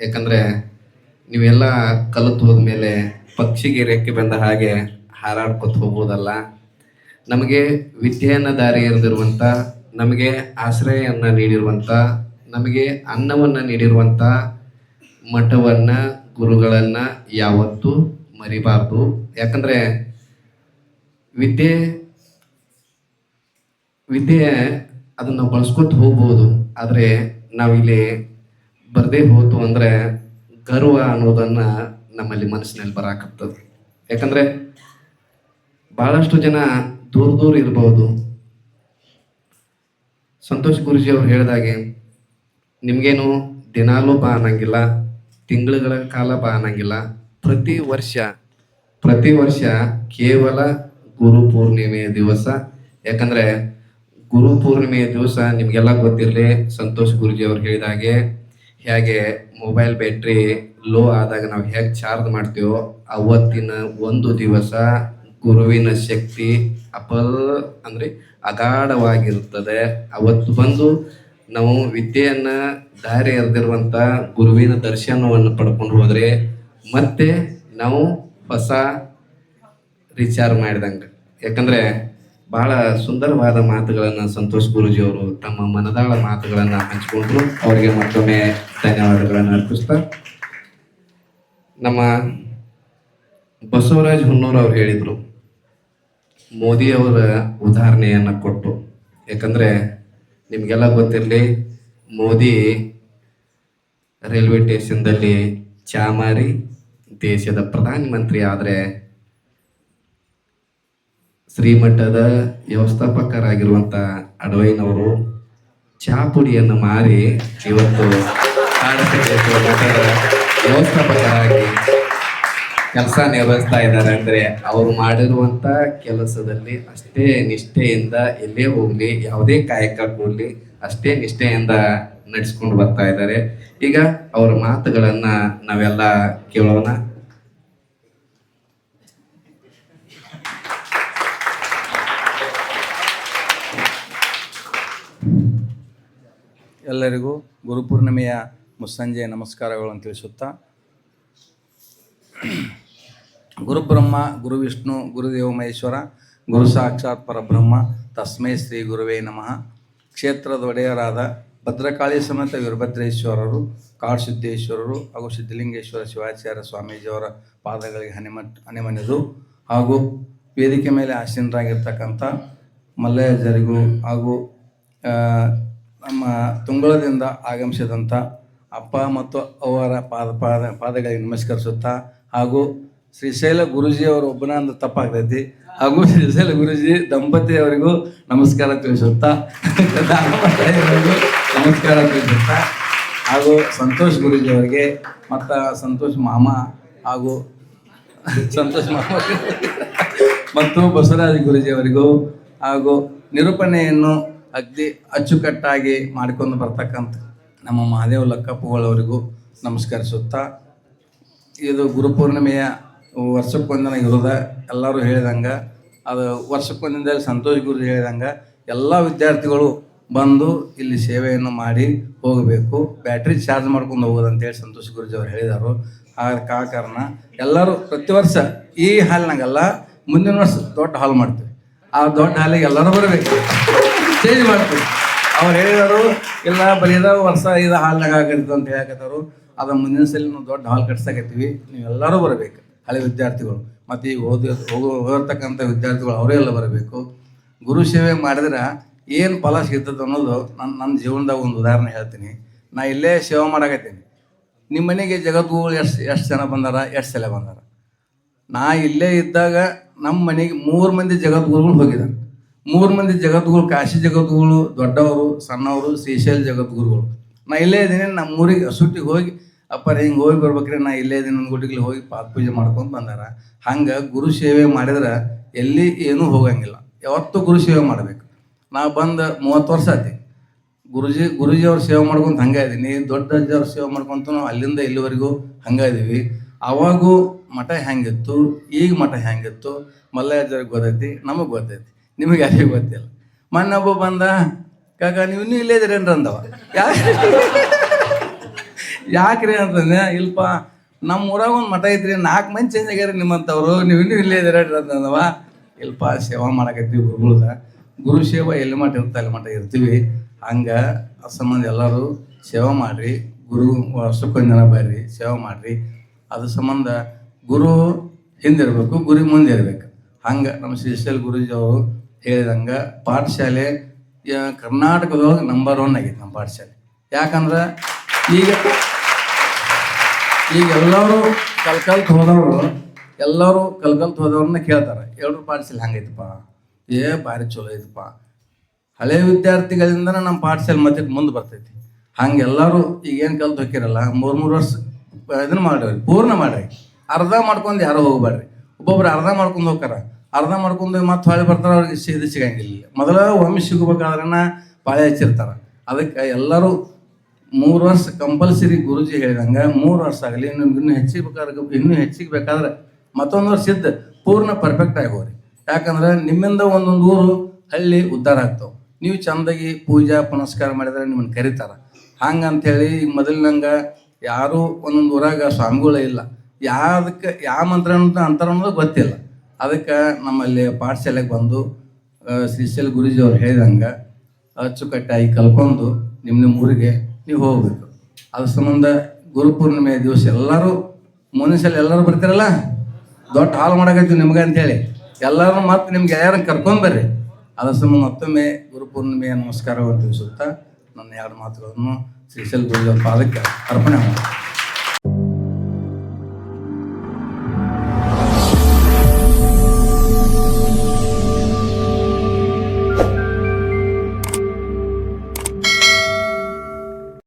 ಯಾಕಂದ್ರೆ ನೀವೆಲ್ಲ ಕಲಿತು ಹೋದ್ಮೇಲೆ ಪಕ್ಷಿಗೆ ರೆಕ್ಕೆ ಬಂದ ಹಾಗೆ ಹಾರಾಡ್ಕೊತ ಹೋಗ್ಬೋದಲ್ಲ. ನಮಗೆ ವಿದ್ಯೆಯನ್ನು ದಾರಿ ಎರೆದಿರುವಂತ, ನಮಗೆ ಆಶ್ರಯವನ್ನು ನೀಡಿರುವಂತ, ನಮಗೆ ಅನ್ನವನ್ನು ನೀಡಿರುವಂತ ಮಠವನ್ನ, ಗುರುಗಳನ್ನ ಯಾವತ್ತೂ ಮರಿಬಾರ್ದು. ಯಾಕಂದ್ರೆ ವಿದ್ಯೆ ವಿದ್ಯೆ ಅದನ್ನು ಬಳಸ್ಕೊತ ಹೋಗ್ಬೋದು. ಆದರೆ ನಾವಿಲ್ಲಿ ಬರ್ದೇ ಹೋತು ಅಂದ್ರೆ ಗರ್ವ ಅನ್ನೋದನ್ನ ನಮ್ಮಲ್ಲಿ ಮನಸ್ಸಿನಲ್ಲಿ ಬರಾಕತ್ತದ ಯಾಕಂದ್ರೆ ಬಹಳಷ್ಟು ಜನ ದೂರ ದೂರ ಇರಬಹುದು ಸಂತೋಷ್ ಗುರುಜಿ ಅವ್ರು ಹೇಳಿದಾಗೆ ನಿಮ್ಗೇನು ದಿನಾಲೂ ಬಾ ಅನ್ನಂಗಿಲ್ಲ, ತಿಂಗಳುಗಳ ಕಾಲ ಬಾ ಅನ್ನಂಗಿಲ್ಲ, ಪ್ರತಿ ವರ್ಷ ಪ್ರತಿ ವರ್ಷ ಕೇವಲ ಗುರು ಪೂರ್ಣಿಮೆಯ ದಿವಸ. ಯಾಕಂದ್ರೆ ಗುರು ಪೂರ್ಣಿಮೆಯ ದಿವಸ ನಿಮ್ಗೆಲ್ಲ ಗೊತ್ತಿರಲಿ, ಸಂತೋಷ್ ಗುರುಜಿ ಅವ್ರು ಹೇಳಿದ ಹಾಗೆ ಮೊಬೈಲ್ ಬ್ಯಾಟ್ರಿ ಲೋ ಆದಾಗ ನಾವು ಹೇಗೆ ಚಾರ್ಜ್ ಮಾಡ್ತೀವೋ ಅವತ್ತಿನ ಒಂದು ದಿವಸ ಗುರುವಿನ ಶಕ್ತಿ ಅಪಲ್ ಅಂದರೆ ಅಗಾಢವಾಗಿರುತ್ತದೆ. ಅವತ್ತು ಬಂದು ನಾವು ವಿದ್ಯೆಯನ್ನು ದಾರಿ ಎರೆದಿರುವಂಥ ಗುರುವಿನ ದರ್ಶನವನ್ನು ಪಡ್ಕೊಂಡು ಹೋದರೆ ಮತ್ತೆ ನಾವು ಹೊಸ ರೀಚಾರ್ಜ್ ಮಾಡಿದಂಗೆ. ಯಾಕಂದ್ರೆ ಬಹಳ ಸುಂದರವಾದ ಮಾತುಗಳನ್ನ ಸಂತೋಷ್ ಗುರುಜಿ ಅವರು ತಮ್ಮ ಮನದಾಳ ಮಾತುಗಳನ್ನ ಹಂಚಿಕೊಂಡ್ರು. ಅವರಿಗೆ ಮತ್ತೊಮ್ಮೆ ಧನ್ಯವಾದಗಳನ್ನು ಅರ್ಪಿಸ್ತಾ. ನಮ್ಮ ಬಸವರಾಜ್ ಹುನ್ನೂರ್ ಅವ್ರು ಹೇಳಿದ್ರು, ಮೋದಿ ಅವರ ಉದಾಹರಣೆಯನ್ನ ಕೊಟ್ಟು. ಯಾಕಂದ್ರೆ ನಿಮ್ಗೆಲ್ಲ ಗೊತ್ತಿರಲಿ, ಮೋದಿ ರೈಲ್ವೆ ಸ್ಟೇಷನ್ದಲ್ಲಿ ಚಾ ಮಾರಿ ದೇಶದ ಪ್ರಧಾನಮಂತ್ರಿ ಆದ್ರೆ ಶ್ರೀಮಠದ ವ್ಯವಸ್ಥಾಪಕರಾಗಿರುವಂತ ಅಡವೈನವರು ಚಾಪುಡಿಯನ್ನು ಮಾರಿ ಇವತ್ತು ಮಠದ ವ್ಯವಸ್ಥಾಪಕರಾಗಿ ಕೆಲಸ ನಿರ್ವಹಿಸ್ತಾ ಇದ್ದಾರೆ. ಅಂದ್ರೆ ಅವರು ಮಾಡಿರುವಂತ ಕೆಲಸದಲ್ಲಿ ಅಷ್ಟೇ ನಿಷ್ಠೆಯಿಂದ ಎಲ್ಲೇ ಹೋಗ್ಲಿ, ಯಾವುದೇ ಕಾಯಕ ಕೊಡ್ಲಿ ಅಷ್ಟೇ ನಿಷ್ಠೆಯಿಂದ ನಡೆಸ್ಕೊಂಡು ಬರ್ತಾ ಇದ್ದಾರೆ. ಈಗ ಅವರ ಮಾತುಗಳನ್ನ ನಾವೆಲ್ಲ ಕೇಳೋಣ. ಎಲ್ಲರಿಗೂ ಗುರುಪೂರ್ಣಿಮೆಯ ಮುಸ್ಸಂಜೆಯ ನಮಸ್ಕಾರಗಳನ್ನು ತಿಳಿಸುತ್ತಾ ಗುರುಬ್ರಹ್ಮ ಗುರು ವಿಷ್ಣು ಗುರುದೇವ ಮಹೇಶ್ವರ, ಗುರು ಸಾಕ್ಷಾತ್ ಪರಬ್ರಹ್ಮ, ತಸ್ಮೈ ಶ್ರೀ ಗುರುವೇ ನಮಃ. ಕ್ಷೇತ್ರದ ಒಡೆಯರಾದ ಭದ್ರಕಾಳಿ ಸಮೇತ ವೀರಭದ್ರೇಶ್ವರರು ಕಾಡಸಿದ್ದೇಶ್ವರರು ಹಾಗೂ ಸಿದ್ಧಲಿಂಗೇಶ್ವರ ಶಿವಾಚಾರ್ಯ ಸ್ವಾಮೀಜಿಯವರ ಪಾದಗಳಿಗೆ ಹನಿಮ ಹನಿಮನೆದು ಹಾಗೂ ವೇದಿಕೆ ಮೇಲೆ ಆಸೀನರಾಗಿರ್ತಕ್ಕಂಥ ಮಲ್ಲಯ್ಯಜರಿಗೂ ಹಾಗೂ ನಮ್ಮ ತುಂಗಳದಿಂದ ಆಗಮಿಸಿದಂಥ ಅಪ್ಪ ಮತ್ತು ಅವರ ಪಾದ ಪಾದ ಪಾದಗಳಿಗೆ ನಮಸ್ಕರಿಸುತ್ತಾ ಹಾಗೂ ಶ್ರೀಶೈಲ ಗುರುಜಿಯವರು ಒಬ್ಬನ ಅಂದ್ರೆ ತಪ್ಪಾಗ್ತೈತಿ ಹಾಗೂ ಶ್ರೀಶೈಲ ಗುರುಜಿ ದಂಪತಿಯವರಿಗೂ ನಮಸ್ಕಾರ ತಿಳಿಸುತ್ತಾ ನಮಸ್ಕಾರ ತಿಳಿಸುತ್ತಾ ಹಾಗೂ ಸಂತೋಷ್ ಗುರುಜಿ ಅವರಿಗೆ ಮತ್ತು ಸಂತೋಷ್ ಮಾಮ ಹಾಗೂ ಸಂತೋಷ್ ಮಾಮ ಮತ್ತು ಬಸವರಾಜ ಗುರುಜಿ ಅವರಿಗೂ ಹಾಗೂ ನಿರೂಪಣೆಯನ್ನು ಅಗ್ದಿ ಅಚ್ಚುಕಟ್ಟಾಗಿ ಮಾಡಿಕೊಂಡು ಬರ್ತಕ್ಕಂಥ ನಮ್ಮ ಮಹಾದೇವ ಲಕ್ಕಪ್ಪಗಳವರಿಗೂ ನಮಸ್ಕರಿಸುತ್ತಾ, ಇದು ಗುರುಪೂರ್ಣಿಮೆಯ ವರ್ಷಕ್ಕೊಂದಿನ ಇರೋದ ಎಲ್ಲರೂ ಹೇಳಿದಂಗೆ, ಅದು ವರ್ಷಕ್ಕೊಂದಿನ ಸಂತೋಷ್ ಗುರು ಹೇಳಿದಂಗೆ, ಎಲ್ಲ ವಿದ್ಯಾರ್ಥಿಗಳು ಬಂದು ಇಲ್ಲಿ ಸೇವೆಯನ್ನು ಮಾಡಿ ಹೋಗಬೇಕು. ಬ್ಯಾಟ್ರಿ ಚಾರ್ಜ್ ಮಾಡ್ಕೊಂಡು ಹೋಗೋದು ಅಂತೇಳಿ ಸಂತೋಷ್ ಗುರುಜಿ ಅವರು ಹೇಳಿದರು. ಆ ಕಾರಣ ಎಲ್ಲರೂ ಪ್ರತಿ ವರ್ಷ ಈ ಹಾಲ್ನಾಗಲ್ಲ, ಮುಂದಿನ ವರ್ಷ ದೊಡ್ಡ ಹಾಲ್ ಮಾಡ್ತೀವಿ. ಆ ದೊಡ್ಡ ಹಾಲಿಗೆ ಎಲ್ಲರೂ ಬರಬೇಕು. ಚೇಂಜ್ ಮಾಡ್ತೀವಿ. ಅವ್ರು ಹೇಳಿದರು ಇಲ್ಲ ಬರೀದ ವರ್ಷ ಇದು ಹಾಲ್ನಾಗ ಆಗಿರ್ತದೆ ಅಂತ ಹೇಳಕತ್ತಾರು ಅದ ಮುಂದಿನ ಸಲ ನಾವು ದೊಡ್ಡ ಹಾಲ್ ಕಟ್ಸಕತ್ತೀವಿ. ನೀವೆಲ್ಲರೂ ಬರಬೇಕು, ಹಳೆ ವಿದ್ಯಾರ್ಥಿಗಳು. ಮತ್ತು ಈಗ ಓದಿ, ಹೋಗೋ ಹೋಗಿರ್ತಕ್ಕಂಥ ವಿದ್ಯಾರ್ಥಿಗಳು ಅವರೇ ಎಲ್ಲ ಬರಬೇಕು. ಗುರು ಸೇವೆ ಮಾಡಿದ್ರೆ ಏನು ಫಲ ಸಿಗ್ತದೆ ಅನ್ನೋದು ನನ್ನ ನನ್ನ ಜೀವನದಾಗ ಒಂದು ಉದಾಹರಣೆ ಹೇಳ್ತೀನಿ. ನಾ ಇಲ್ಲೇ ಸೇವೆ ಮಾಡಕತ್ತೀನಿ. ನಿಮ್ಮ ಮನೆಗೆ ಜಗದ್ಗುರುಗಳು ಎಷ್ಟು ಎಷ್ಟು ಜನ ಬಂದಾರ? ಎಷ್ಟು ಸಲ ಬಂದಾರ? ನಾ ಇಲ್ಲೇ ಇದ್ದಾಗ ನಮ್ಮ ಮನೆಗೆ ಮೂರು ಮಂದಿ ಜಗದ್ಗುರುಗಳು ಹೋಗಿದ್ದಾರೆ ಮೂರು ಮಂದಿ ಜಗದ್ಗುರು, ಕಾಶಿ ಜಗದ್ಗುರು, ದೊಡ್ಡವರು, ಸಣ್ಣವರು, ಶ್ರೀಶೈಲ ಜಗದ್ಗುರುಗಳು. ನಾ ಇಲ್ಲೇ ಇದ್ದೀನಿ ನಮ್ಮ ಊರಿಗೆ ಸುಟ್ಟಿಗೆ ಹೋಗಿ, ಅಪ್ಪ ಹಿಂಗೆ ಹೋಗಿ ಬರ್ಬೇಕ್ರಿ, ನಾ ಇಲ್ಲೇ ಇದ್ದೀನಿ ನನ್ನ ಗುಡಿಗೆ ಹೋಗಿ ಪಾದ ಪೂಜೆ ಮಾಡ್ಕೊಂಡು ಬಂದಾರ. ಹಂಗೆ ಗುರು ಸೇವೆ ಮಾಡಿದ್ರೆ ಎಲ್ಲಿ ಏನೂ ಹೋಗಂಗಿಲ್ಲ. ಯಾವತ್ತೂ ಗುರು ಸೇವೆ ಮಾಡಬೇಕು. ನಾ ಬಂದು ಮೂವತ್ತು ವರ್ಷ ಆಯ್ತು ಗುರುಜಿ ಗುರುಜಿ ಅವ್ರ ಸೇವೆ ಮಾಡ್ಕೊಂತ ಹಂಗೆ ಇದೀನಿ ದೊಡ್ಡ ಅಜ್ಜವ್ರ ಸೇವೆ ಮಾಡ್ಕೊಂತ ಅಲ್ಲಿಂದ ಇಲ್ಲಿವರೆಗೂ ಹಂಗೆ ಇದೀವಿ ಅವಾಗೂ ಮಠ ಹೆಂಗಿತ್ತು, ಈಗ ಮಠ ಹೆಂಗಿತ್ತು ಮಲ್ಲಯ್ಯಜ್ಜವ್ರಿಗೆ ಗೊತ್ತೈತಿ, ನಮಗೆ ಗೊತ್ತೈತಿ. ನಿಮಗೆ ಯಾರಿಗೂ ಗೊತ್ತಿಲ್ಲ. ಮೊನ್ನೆ ಒಬ್ಬ ಬಂದ, ಕಾಕ, ನೀವು ಇನ್ನೂ ಇಲ್ಲೇ ಇದ್ದೀರೇನ್ರಿ? ಅಂದವ. ಯಾಕ್ರಿ ಅಂತಂದೆ, ಇಲ್ಪ ನಮ್ಮ ಊರಾಗ ಒಂದು ಮಠ ಐತ್ರಿ, ನಾಲ್ಕು ಮಂದಿ ಚೇಂಜ್ ಆಗ್ಯಾರ ನಿಮ್ಮಂಥವ್ರು, ನೀವು ಇನ್ನೂ ಇಲ್ಲೇ ಇದ್ದೀರ ಅಂತಂದವ. ಇಲ್ಪ ಸೇವಾ ಮಾಡಕತ್ತೀವಿ ಗುರುಗಳ್ದ. ಗುರು ಸೇವಾ ಎಲ್ಲಿ ಮಠ ಇರ್ತ ಅಲ್ಲಿ ಮಠ ಇರ್ತೀವಿ. ಹಂಗೆ ಸಂಬಂಧ ಎಲ್ಲರೂ ಸೇವಾ ಮಾಡಿರಿ. ಗುರು ವರ್ಷಕ್ಕೊಂದು ಜನ ಬರ್ರಿ, ಸೇವಾ ಮಾಡಿರಿ. ಅದ್ರ ಸಂಬಂಧ ಗುರು ಹಿಂದಿರ್ಬೇಕು, ಗುರಿ ಮುಂದೆ ಇರಬೇಕು ಹಂಗೆ ನಮ್ಮ ಶ್ರೀಶೈಲ್ ಗುರೂಜಿ ಅವರು ಹೇಳಿದಂಗೆ ಪಾಠಶಾಲೆ ಕರ್ನಾಟಕದೊಳಗೆ ನಂಬರ್ ಒನ್ ಆಗೈತೆ ನಮ್ಮ ಪಾಠಶಾಲೆ. ಯಾಕಂದ್ರೆ ಈಗ ಈಗ ಎಲ್ಲರೂ ಕಲ್ಕಲ್ತ್ ಹೋದವರು, ಎಲ್ಲರೂ ಕಲ್ಕಲ್ತ್ ಹೋದವ್ರನ್ನ ಕೇಳ್ತಾರೆ ಎರಡು ಪಾಠಶಾಲೆ ಹಂಗೈತಪ್ಪ? ಏ, ಭಾರಿ ಚಲೋ ಐತಪ್ಪ. ಹಳೆ ವಿದ್ಯಾರ್ಥಿಗಳಿಂದ ನಮ್ಮ ಪಾಠಶಾಲೆ ಮತ್ತೆ ಮುಂದೆ ಬರ್ತೈತಿ. ಹಂಗೆ ಎಲ್ಲರೂ ಈಗ ಏನು ಕಲ್ತು ಹೋಗಿರಲ್ಲ ಮೂರು ಮೂರು ವರ್ಷ ಇದನ್ನ ಮಾಡ್ರಿ ಪೂರ್ಣ ಮಾಡ್ರಿ ಅರ್ಧ ಮಾಡ್ಕೊಂಡು ಯಾರೋ ಹೋಗ್ಬೇಡ್ರಿ ಒಬ್ಬೊಬ್ರು ಅರ್ಧ ಮಾಡ್ಕೊಂಡು ಹೋಗ್ತಾರ. ಅರ್ಧ ಮಾಡ್ಕೊಂಡು ಮತ್ತೆ ಹೊಳೆ ಬರ್ತಾರೆ, ಅವ್ರಿಗೆ ಸೀದಿ ಸಿಗಂಗಿಲ್ಲ. ಮೊದಲ ಒಮ್ಮೆ ಸಿಗಬೇಕಾದ್ರನ್ನ ಪಾಳೆ ಹಚ್ಚಿರ್ತಾರೆ. ಅದಕ್ಕೆ ಎಲ್ಲರೂ ಮೂರು ವರ್ಷ ಕಂಪಲ್ಸರಿ ಗುರುಜಿ ಹೇಳಿದಂಗೆ ಮೂರು ವರ್ಷ ಆಗಲಿ ಇನ್ನು ಇನ್ನೂ ಹೆಚ್ಚಿಗೆ ಬೇಕಾದ್ರೆ ಇನ್ನೂ ಹೆಚ್ಚಿಗೆ ಬೇಕಾದ್ರೆ ಮತ್ತೊಂದು ವರ್ಷ ಇದ್ದು ಪೂರ್ಣ ಪರ್ಫೆಕ್ಟ್ ಆಗಿ ಹೋಗ್ರಿ. ಯಾಕಂದ್ರೆ ನಿಮ್ಮಿಂದ ಒಂದೊಂದು ಊರು ಹಳ್ಳಿ ಉದ್ಧಾರ ಆಗ್ತವೆ. ನೀವು ಚಂದಾಗಿ ಪೂಜಾ ಪುನಸ್ಕಾರ ಮಾಡಿದ್ರೆ ನಿಮ್ಮನ್ನು ಕರೀತಾರ. ಹಂಗಂತೇಳಿ ಈಗ ಮೊದಲಿನಂಗೆ ಯಾರೂ ಒಂದೊಂದು ಊರಾಗ ಸ್ವಾಮಿಗಳೇ ಇಲ್ಲ. ಯಾವ್ದಕ್ಕೆ ಯಾವ ಮಂತ್ರ ಅಂತ ಅಂತಾರ ಅನ್ನೋದು ಗೊತ್ತಿಲ್ಲ. ಅದಕ್ಕೆ ನಮ್ಮಲ್ಲಿ ಪಾಠಶಾಲೆಗೆ ಬಂದು ಶ್ರೀಶೈಲ್ ಗುರುಜಿ ಅವ್ರು ಹೇಳಿದಂಗೆ, ಅಚ್ಚುಕಟ್ಟಾಗಿ ಕಲ್ಕೊಂಡು ನಿಮ್ಮ ನಿಮ್ಮ ಊರಿಗೆ ನೀವು ಹೋಗಬೇಕು. ಅದ್ರ ಸಂಬಂಧ ಗುರುಪೂರ್ಣಿಮೆ ದಿವಸ ಎಲ್ಲರೂ ಮನುಷ್ಯಲ್ಲಿ ಎಲ್ಲರೂ ಬರ್ತೀರಲ್ಲ? ದೊಡ್ಡ ಹಾಲು ಮಾಡಕತ್ತೀವಿ ನಿಮ್ಗೆ ಅಂತೇಳಿ ಎಲ್ಲರೂ ಮತ್ತೆ ನಿಮ್ಗೆ ಯಾರು ಕರ್ಕೊಂಬರ್ರಿ ಅದ್ರ ಸಂಬಂಧ ಮತ್ತೊಮ್ಮೆ ಗುರುಪೂರ್ಣಿಮೆಯ ನಮಸ್ಕಾರವನ್ನು ತಿಳಿಸುತ್ತಾ ನನ್ನ ಎರಡು ಮಾತುಗಳನ್ನು ಶ್ರೀಶೈಲ್ ಗುರುಜಿ ಪಾದಕ್ಕೆ ಅರ್ಪಣೆ ಮಾಡಿ